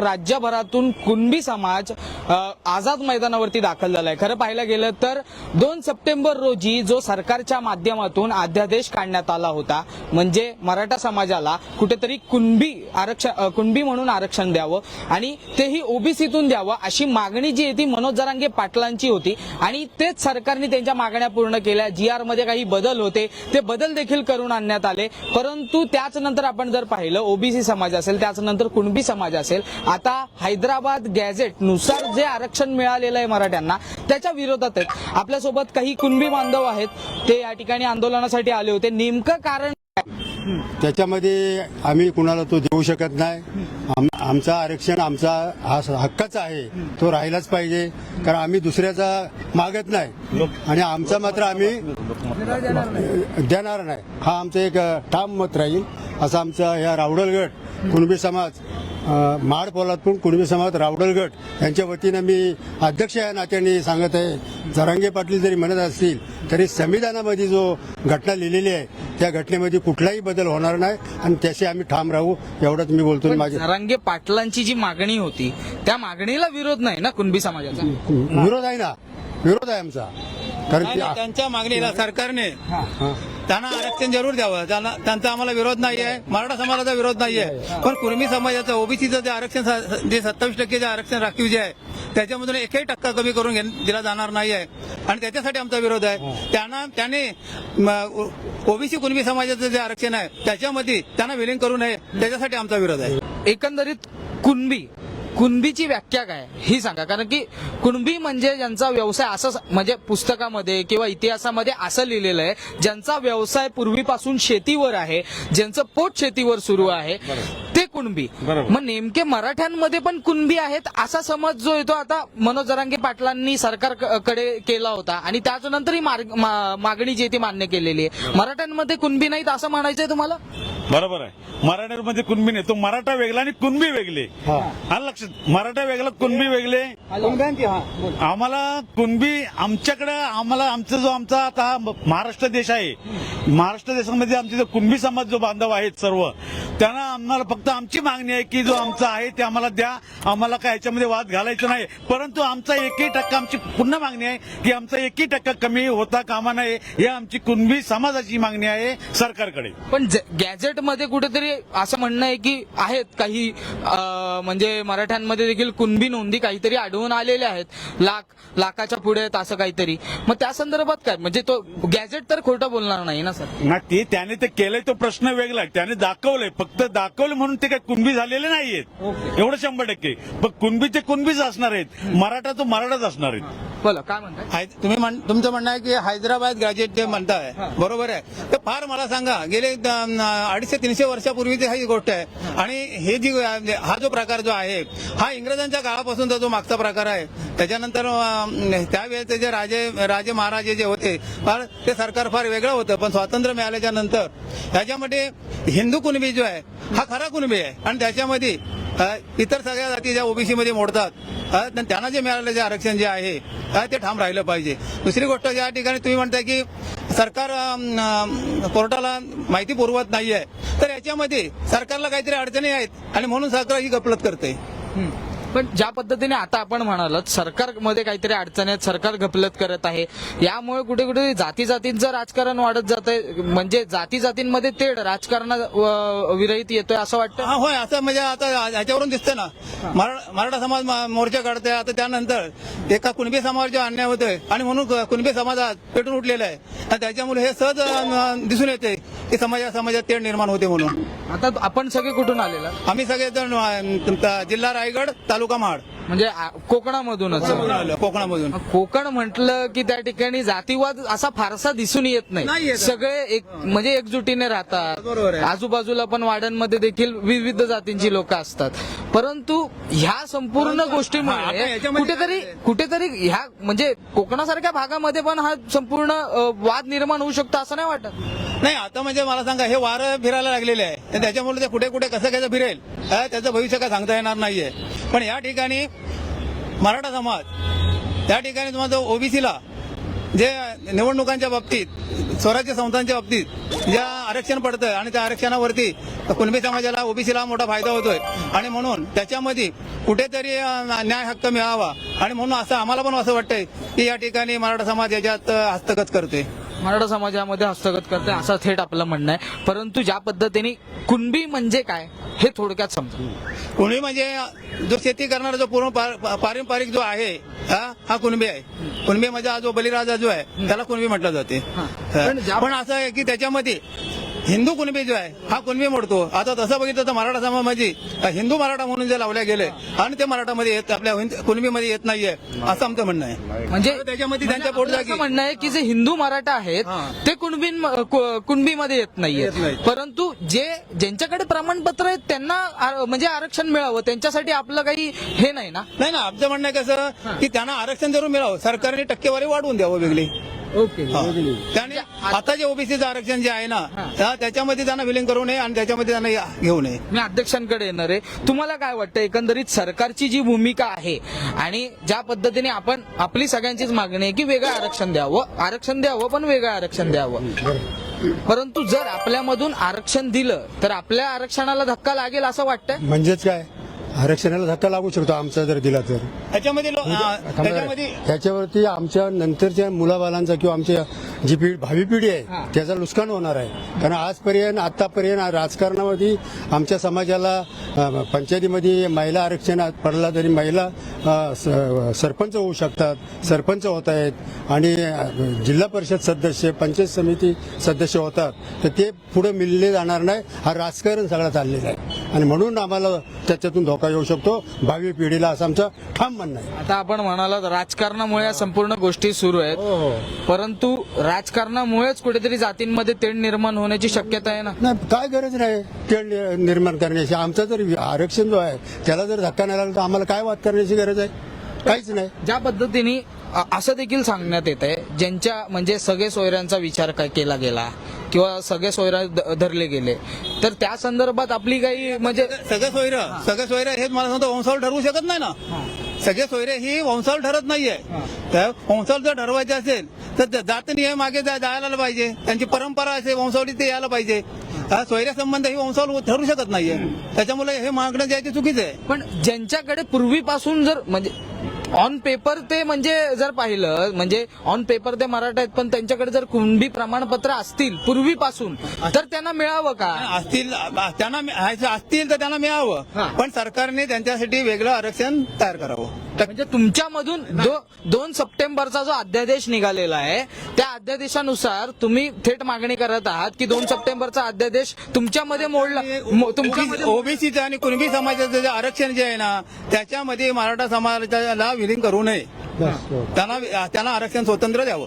राज्यभरातून कुणबी समाज आझाद मैदानावरती दाखल झालाय. खरं पाहायला गेलं तर दोन सप्टेंबर रोजी जो सरकारच्या माध्यमातून अध्यादेश काढण्यात आला होता म्हणजे मराठा समाजाला कुठेतरी कुणबी आरक्षण कुणबी म्हणून आरक्षण द्यावं आणि तेही ओबीसीतून द्यावं अशी मागणी जी होती मनोज जरांगे पाटलांची होती. आणि तेच सरकारने त्यांच्या मागण्या पूर्ण केल्या. जी आरमध्ये काही बदल होते ते बदल देखील करून आणण्यात आले. परंतु त्याच नंतर आपण जर पाहिलं ओबीसी समाज असेल त्याच नंतर कुणबी समाज असेल आता हैदराबाद गॅझेटनुसार जे आरक्षण मिळालेलं आहे मराठ्यांना त्याच्या विरोधात आहेत. आपल्यासोबत काही कुणबी बांधव आहेत ते या ठिकाणी आंदोलनासाठी आले होते. नेमकं कारण त्याच्यामध्ये आम्ही कुणाला तो देऊ शकत नाही. आम- आरक्षण आमचा हा हक्काचा आहे. तो राहिलाच पाहिजे. कारण आम्ही दुसऱ्याचा मागत नाही. आणि आमचा मात्र आम्ही देणार नाही. हा आमचं एक ठाम मत राहील. असं आमचा ह्या रावडलगड कुणबी समाज अ, महाड पोलादपूर कुणबी समाज रावडल गट यांच्या वतीनं मी अध्यक्ष या नात्याने सांगत आहे. जरांगे पाटील जरी म्हणत असतील तरी संविधानामध्ये जो घटना लिहिलेली आहे त्या घटनेमध्ये कुठलाही बदल होणार नाही आणि त्याशी आम्ही ठाम राहू एवढंच मी बोलतो. माझे जरांगे पाटलांची जी मागणी होती त्या मागणीला विरोध नाही ना कुणबी समाजाचा? विरोध आहे ना. विरोध आहे आमचा. कारण त्यांच्या मागणीला सरकारने. त्यांना आरक्षण जरूर द्यावं. त्यांना त्यांचा आम्हाला विरोध नाही आहे मराठा समाजाचा विरोध नाही आहे पण कुर्मी समाजाचं ओबीसीचं जे आरक्षण स- जे सत्तावीस टक्के जे आरक्षण राखीव जे आहे त्याच्यामधून एकही टक्का कमी करून घे दिला जाणार नाही आहे आणि त्याच्यासाठी आमचा विरोध आहे. त्यांना त्याने ओबीसी कुणबी समाजाचं जे आरक्षण आहे त्याच्यामध्ये त्यांना विलीन करू नये. त्याच्यासाठी आमचा विरोध आहे. एकंदरीत कुणबी कुणबीची व्याख्या काय? ही सांगा. कारण की कुणबी म्हणजे ज्यांचा व्यवसाय असं म्हणजे पुस्तकामध्ये किंवा इतिहासामध्ये असं लिहिलेलं आहे ज्यांचा व्यवसाय पूर्वीपासून शेतीवर आहे ज्यांचं पोट शेतीवर सुरू आहे ते कुणबी. मग नेमके मराठ्यांमध्ये पण कुणबी आहेत असा समज जो येतो आता मनोज जरांगे पाटलांनी सरकारकडे केला होता आणि त्याच्यानंतर ही मार्ग- मा- मागणी जी आहे ती मान्य केलेली आहे. मराठ्यांमध्ये कुणबी नाहीत असं म्हणायचंय तुम्हाला? बरोबर आहे. मराठ्यामध्ये कुणबी नाही. तो मराठा वेगळा आणि कुणबी वेगळे. हा. लक्षात मराठा वेगळा कुणबी वेगळे? आम्हाला कुणबी आमच्याकडे आम्हाला आमचा जो आमचा आता महाराष्ट्र देश आहे. महाराष्ट्र देशामध्ये आमचे जो कुणबी समाज जो बांधव आहेत सर्व त्यांना आम्हाला फक्त आमची मागणी आहे की जो आमचा आहे ते आम्हाला द्या. आम्हाला काय याच्यामध्ये वाद घालायचा नाही. परंतु आमचा एकही टक्का आमची पुन्हा मागणी आहे की आमचा एकही टक्का कमी होता कामा नये ही आमची कुणबी समाजाची मागणी आहे सरकारकडे. पण गॅझेटमध्ये कुठेतरी असं म्हणणं आहे की आहेत काही म्हणजे मराठ्यांमध्ये देखील कुणबी नोंदी काहीतरी आढळून आलेल्या आहेत. लाख लाखाच्या पुढे आहेत असं काहीतरी. मग त्या संदर्भात काय? म्हणजे तो गॅझेट तर खोटं बोलणार नाही ना सर? ना ते त्याने ते केलंय तो प्रश्न वेगळा. त्याने दाखवलंय. फक्त दाखवलं म्हणून ते काय कुणबी झालेले नाहीयेत. एवढं शंभर टक्के. पण कुणबी ते कुणबीच असणार आहेत. मराठा तो मराठाच असणार आहेत. बोला काय म्हणताय? तुम्ही म्हण- तुमचं म्हणणं आहे की हैदराबाद ग्रॅज्युएट जे म्हणताय. बरोबर आहे. तर फार मला सांगा गेले अडीचशे तीनशे वर्षापूर्वीची ही गोष्ट आहे. आणि हे जी हा जो प्रकार जो आहे हा इंग्रजांच्या काळापासूनचा जो मागचा प्रकार आहे त्याच्यानंतर त्यावेळेचे जे राजे राजे महाराजे जे होते फार ते सरकार फार वेगळं होतं. पण स्वातंत्र्य मिळाल्याच्या नंतर ह्याच्यामध्ये हिंदू कुणबी जो आहे हा खरा कुणबी आहे. आणि त्याच्यामध्ये इतर सगळ्या जाती ज्या ओबीसी मध्ये मोडतात त्यांना जे मिळालेलं जे आरक्षण जे आहे ते ठाम राहिलं पाहिजे. दुसरी गोष्ट ज्या ठिकाणी तुम्ही म्हणताय की सरकार कोर्टाला माहिती पुरवत नाहीये तर याच्यामध्ये सरकारला काहीतरी अडचणी आहेत आणि म्हणून सरकार ही गपलत करते पण ज्या पद्धतीने आता आपण म्हणालात सरकारमध्ये काहीतरी अडचणी आहेत सरकार घपलत करत आहे. यामुळे कुठे कुठे जाती जातींचं राजकारण वाढत जात आहे म्हणजे जाती जातींमध्ये तेढ राजकारणा विरहित येतोय असं वाटतं? हा होय. असं म्हणजे आता ह्याच्यावरून दिसतं ना. मरा- मराठा समाज मोर्चा काढतोय. आता त्यानंतर एका कुणबी समाजावर अन्याय होतोय. आणि म्हणून कुणबी समाजात पेटून उठलेला आहे. आणि त्याच्यामुळे हे सहज दिसून येते की समाजा समाजात तेढ निर्माण होते म्हणून. आता आपण सगळे कुठून आलेला? आम्ही सगळेजण अं, तुमचा जिल्हा रायगड तालुका महाड. म्हणजे आ- कोकणामधूनच. कोकणामधून कोकण म्हटलं की त्या ठिकाणी जातीवाद असा फारसा दिसून येत नाही. नाही येत. सगळे एक म्हणजे एकजुटीने राहतात. आहे. आजूबाजूला पण वाड्यांमध्ये देखील विविध जातींची लोक असतात. परंतु ह्या संपूर्ण हा, आता गोष्टीमुळे याच्यामध्ये कुठेतरी काय आहे? कुठेतरी ह्या म्हणजे कोकणासारख्या भागामध्ये पण हा संपूर्ण अ, वाद निर्माण होऊ शकतो असं नाही वाटत? नाही आता म्हणजे मला सांगा हे वारं फिरायला लागलेले आहे. तर त्याच्यामुळे ते कुठे कुठे कसं कसं फिरेल? त्याचं भविष्य काय सांगता येणार नाहीये. पण या ठिकाणी मराठा समाज त्या ठिकाणी तुम्हाला ओबीसीला जे निवडणुकांच्या बाबतीत स्वराज्य संस्थांच्या बाबतीत ज्या आरक्षण पडतं आणि त्या आरक्षणावरती कुणबी समाजाला ओबीसीला मोठा फायदा होतोय. आणि म्हणून त्याच्यामध्ये कुठेतरी न्याय हक्क मिळावा. आणि म्हणून असं आम्हाला पण असं वाटतंय की या ठिकाणी मराठा समाज याच्यात हस्तगत करते मराठा समाजामध्ये हस्तगत करते असं थेट आपलं म्हणणं आहे. परंतु ज्या पद्धतीने कुणबी म्हणजे काय हे थोडक्यात समजा. कुणबी म्हणजे जो शेती करणारा जो पूर्ण पार- पारंपरिक जो आहे हा हा कुणबी आहे. कुणबी म्हणजे हा जो बलिराजा जो आहे त्याला कुणबी म्हटलं जाते. पण ज्या- पण असं आहे की त्याच्यामध्ये हिंदू कुणबी जो आहे हा कुणबी मोडतो. आता तसं बघितलं तर मराठा समाजामध्ये हिंदू मराठा म्हणून जे लावल्या गेले आणि ते मराठामध्ये येत आपल्या कुणबीमध्ये येत नाहीये असं आमचं म्हणणं आहे. म्हणजे त्याच्यामध्ये त्यांच्या पोटजागी- असं म्हणणं आहे की जे हिंदू मराठा आहेत. ते कुणबी कुणबीमध्ये येत नाहीये. परंतु जे ज्यांच्याकडे प्रमाणपत्र आहेत त्यांना म्हणजे आरक्षण मिळावं त्यांच्यासाठी आपलं काही हे नाही ना? नाही ना आमचं म्हणणं आहे कसं की त्यांना आरक्षण जरूर मिळावं. सरकारने टक्केवारी वाढवून द्यावं वेगळी. ओके हा. त्याने आता जे ओबीसीचं आरक्षण जे आहे ना हा, त्याच्यामध्ये त्यांना विलीन करू नये आणि त्याच्यामध्ये त्यांना या- घेऊ नये. मी अध्यक्षांकडे येणार आहे. तुम्हाला काय वाटतं एकंदरीत सरकारची जी भूमिका आहे आणि ज्या पद्धतीने आपण आपली सगळ्यांचीच मागणी आहे की वेगळं आरक्षण द्यावं आरक्षण द्यावं पण वेगळं आरक्षण द्यावं? परंतु जर आपल्यामधून आरक्षण दिलं तर आपल्या आरक्षणाला धक्का लागेल असं वाटतंय? म्हणजेच काय? आरक्षणाला धक्का लागू शकतो आमचा जर दिला तर. त्याच्यामध्ये लो-. त्याच्यामध्ये त्याच्यावरती आमच्या नंतरच्या मुलाबालांचा किंवा आमच्या जी पिढी भावी पिढी हा. आहे त्याचं नुकसान होणार आहे. कारण आजपर्यंत आतापर्यंत राजकारणामध्ये आमच्या समाजाला अ, पंचायतीमध्ये महिला आरक्षणात पडला तरी महिला अ, स- सरपंच होऊ शकतात सरपंच होत आहेत. आणि अ, जिल्हा परिषद सदस्य पंचायत समिती सदस्य होतात. तर ते पुढे मिळले जाणार नाही. हा राजकारण सगळं चाललेलं आहे. आणि म्हणून आम्हाला त्याच्यातून धोका येऊ शकतो. भावी पिढीला असं आमचं ठाम म्हणणं आहे. आता आपण म्हणालात राजकारणामुळे या संपूर्ण गोष्टी सुरू आहेत. परंतु राजकारणामुळेच कुठेतरी जातींमध्ये तेढ निर्माण होण्याची शक्यता आहे ना? नाही काय गरज नाही तेढ निर्माण करण्याची. आमचं जर आरक्षण जो आहे त्याला जर धक्का नाही लागला तर आम्हाला काय वाद करण्याची गरज आहे? काहीच नाही. ज्या पद्धतीने असं देखील सांगण्यात येत आहे ज्यांच्या म्हणजे सगळे सोयऱ्यांचा विचार काय केला गेला किंवा सगळे सोयरा ध- धरले गेले. तर त्या संदर्भात आपली काही म्हणजे सगळे सोयरे सगळे सोयरे हेच मला सांगतो वंशावळ ठरवू शकत नाही ना. सगळे सोयरे ही वंशावळ ठरत नाहीये. तर वंशावळ जर ठरवायचे असेल तर ज- जात नियम मागे जा- जायला पाहिजे. त्यांची परंपरा असेल वंशावळी ते यायला पाहिजे. हा. सोयऱ्या संबंध ही वंशावळ ठरू शकत नाहीये. त्याच्यामुळे हे मागणं जे आहे ते चुकीचं आहे. पण ज्यांच्याकडे पूर्वीपासून जर म्हणजे ऑन पेपर ते म्हणजे जर पाहिलं म्हणजे ऑन पेपर ते मराठा आहेत पण त्यांच्याकडे जर कुणबी प्रमाणपत्र असतील पूर्वीपासून तर त्यांना मिळावं का? असतील त्यांना असतील तर त्यांना. मिळावं. पण सरकारने त्यांच्यासाठी वेगळं आरक्षण तयार करावं. म्हणजे तुमच्यामधून दो, दोन सप्टेंबरचा जो अध्यादेश निघालेला आहे त्या अध्यादेशानुसार तुम्ही थेट मागणी करत आहात की दोन सप्टेंबरचा अध्यादेश तुमच्यामध्ये मोडला तुमच्यामध्ये ओबीसीचं आणि कुणबी समाजाचं जे आरक्षण जे आहे ना त्याच्यामध्ये मराठा समाजाला विलीन करू नये. त्यांना त्यांना आरक्षण स्वतंत्र द्यावं.